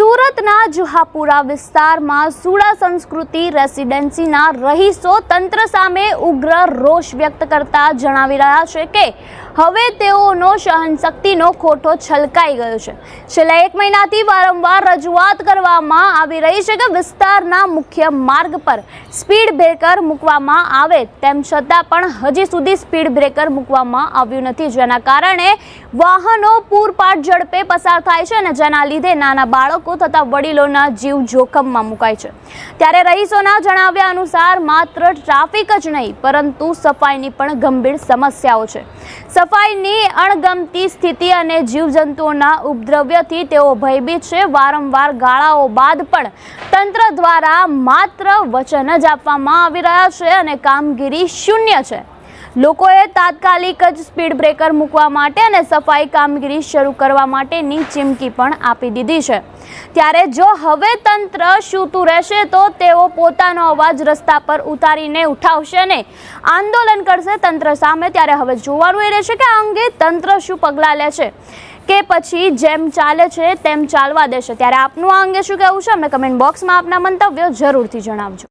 સુરતના જુહાપુરા વિસ્તારમાં સુડા સંસ્કૃતિ રેસિડેન્સીના રહીશો તંત્ર સામે ઉગ્ર રોષ વ્યક્ત કરતા જણાવી રહ્યા છે કે હવે તેઓનો સહનશક્તિનો ખોટો છલકાઈ ગયો છે. છેલ્લા એક મહિનાથી વારંવાર રજૂઆત કરવામાં આવી રહી છે કે વિસ્તારના મુખ્ય માર્ગ પર સ્પીડ બ્રેકર મૂકવામાં આવે તેમ છતાં પણ હજી સુધી સ્પીડ બ્રેકર મૂકવામાં આવ્યું નથી. જેના કારણે વાહનો પૂરપાટ ઝડપે પસાર થાય છે અને જેના લીધે નાના બાળકો તથા વડીલોના જીવ જોખમમાં મુકાય છે. ત્યારે રહીશોના જણાવ્યા અનુસાર માત્ર ટ્રાફિક જ નહીં, પરંતુ સફાઈની પણ ગંભીર સમસ્યાઓ છે. સફાઈની અણગમતી સ્થિતિ અને જીવજંતુઓના ઉપદ્રવ્યથી તેઓ ભયભીત છે. વારંવાર ગાળાઓ બાદ પણ તંત્ર દ્વારા માત્ર વચન જ આપવામાં આવી રહ્યા છે અને કામગીરી શૂન્ય છે. લોકોએ તાત્કાલિક જ સ્પીડ બ્રેકર મૂકવા માટે અને સફાઈ કામગીરી શરૂ કરવા માટેની ચીમકી પણ આપી દીધી છે. ત્યારે જો હવે તંત્ર સૂતું રહેશે તો તેઓ પોતાનો અવાજ રસ્તા પર ઉતારીને ઉઠાવશે ને આંદોલન કરશે તંત્ર સામે. ત્યારે હવે જોવાનું એ રહેશે કે આ અંગે તંત્ર શું પગલાં લે છે કે પછી જેમ ચાલે છે તેમ ચાલવા દેશે. ત્યારે આપનું આ અંગે શું કહેવું છે? અમને કમેન્ટ બોક્સમાં આપના મંતવ્યો જરૂરથી જણાવજો.